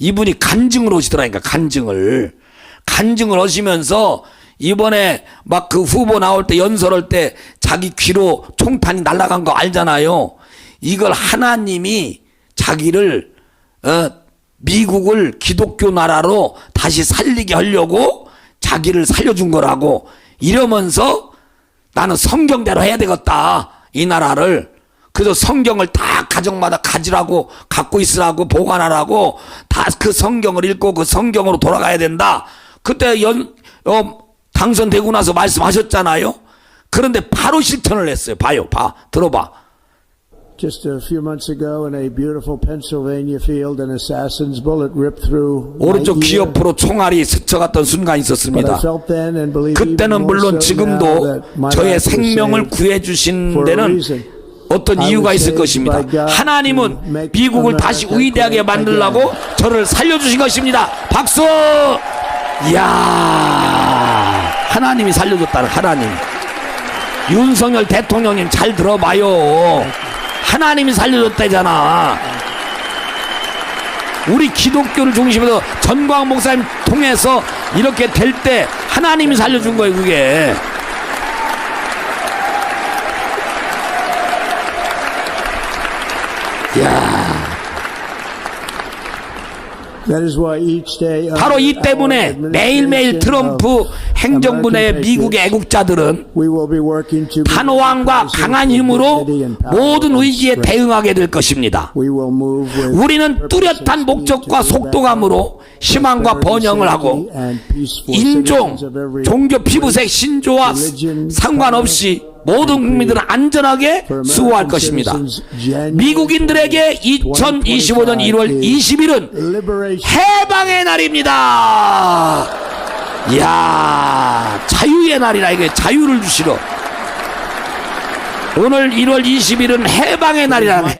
이분이 간증을 오시더라니까 간증을. 간증을 하시면서 이번에 막 그 후보 나올 때 연설할 때 자기 귀로 총탄이 날아간 거 알잖아요. 이걸 하나님이 자기를 어, 미국을 기독교 나라로 다시 살리게 하려고 자기를 살려준 거라고 이러면서 나는 성경대로 해야 되겠다. 이 나라를 그래서 성경을 다 가정마다 가지라고 갖고 있으라고 보관하라고 다 그 성경을 읽고 그 성경으로 돌아가야 된다 그때 연 어, 당선되고 나서 말씀하셨잖아요 그런데 바로 실천을 했어요 봐요 봐 들어봐 Just a few months ago, in a beautiful Pennsylvania field, an assassin's bullet ripped through 오른쪽 귀. 옆으로 총알이 스쳐갔던 순간이 있었습니다 그때는 물론 지금도 저의 생명을 saved 구해 주신 for a 데는. 어떤 이유가 있을 것입니다. 하나님은 미국을 다시 위대하게 만들라고 저를 살려주신 것입니다. 박수! 이야, 하나님이 살려줬다는 하나님. 윤석열 대통령님 잘 들어봐요. 하나님이 살려줬다잖아. 우리 기독교를 중심으로 전광 목사님 통해서 이렇게 될 때 하나님이 살려준 거예요, 그게. 바로 이 때문에 매일매일 트럼프 행정부 내 미국의 애국자들은 present 강한 힘으로 모든 strength. 대응하게 될 것입니다. 우리는 뚜렷한 목적과 속도감으로 희망과 번영을 하고 인종, 종교, 피부색, 신조와 상관없이 모든 국민들은 안전하게 수호할 것입니다. 미국인들에게 2025년 1월 20일은 liberation 해방의 날입니다. 이야, 자유의 날이라 이게 자유를 주시러. 오늘 1월 20일은 해방의 날이라.